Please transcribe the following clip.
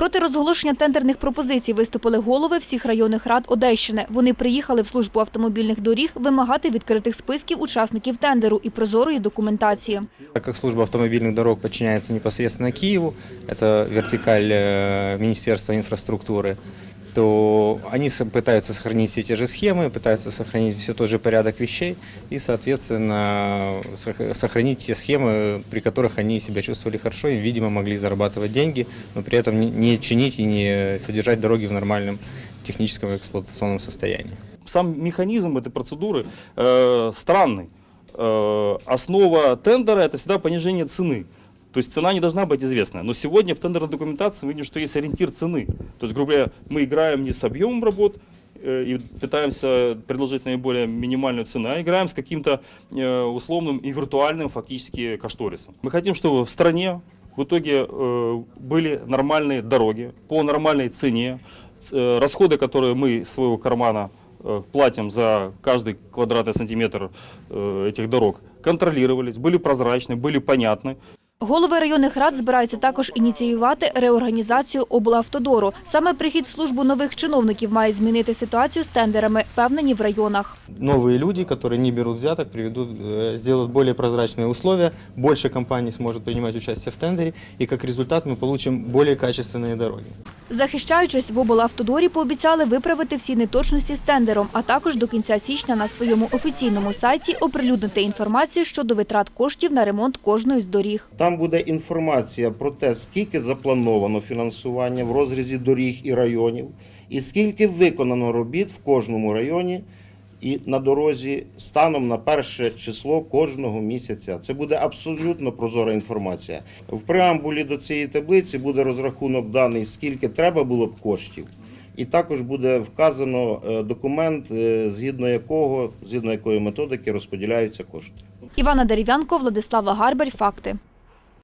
Проти розголошення тендерних пропозицій виступили голови всіх районних рад Одещини. Вони приїхали в службу автомобільних доріг вимагати відкритих списків учасників тендеру і прозорої документації. Так как служба автомобильных дорог подчиняется непосредственно Киеву, это вертикаль э, Министерства инфраструктуры, то они с- пытаются сохранить все те же схемы, пытаются сохранить все тот же порядок вещей и, соответственно, сох- сохранить те схемы, при которых они себя чувствовали хорошо и, видимо, могли зарабатывать деньги, но при этом не- не чинить и не содержать дороги в нормальном техническом и эксплуатационном состоянии. Сам механизм этой процедуры э, странный. Э, основа тендера – это всегда понижение цены. То есть цена не должна быть известная. Но сегодня в тендерной документации мы видим, что есть ориентир цены. То есть, грубо говоря, мы играем не с объемом работ э, и пытаемся предложить наиболее минимальную цену, а играем с каким-то э, условным и виртуальным фактически кошторисом. Мы хотим, чтобы в стране в итоге э, были нормальные дороги по нормальной цене, расходы, которые мы из своего кармана платим за каждый квадратный сантиметр этих дорог, контролировались, были прозрачны, были понятны. Голови районних рад збираються також ініціювати реорганізацію облавтодору. Саме прихід в службу нових чиновників має змінити ситуацію з тендерами, впевнені в районах. Новые люди, которые не берут взяток, приведут, э, сделают более прозрачные условия, больше компаний сможет принимать участие в тендере, и как результат мы получим более качественные дороги. Захищаючись, в облавтодорі пообіцяли виправити всі неточності з тендером, а також до кінця січня на своєму офіційному сайті оприлюднити інформацію щодо витрат коштів на ремонт кожної з доріг. Там буде інформація про те, скільки заплановано фінансування в розрізі доріг і районів, і скільки виконано робіт в кожному районі і на дорозі станом на перше число кожного місяця. Це буде абсолютно прозора інформація. В преамбулі до цієї таблиці буде розрахунок даний, скільки треба було б коштів. І також буде вказано е, документ, е, згідно якого, згідно якої методики розподіляються кошти. Івана Дерев'янко, Владислава Гарбарь. Факти.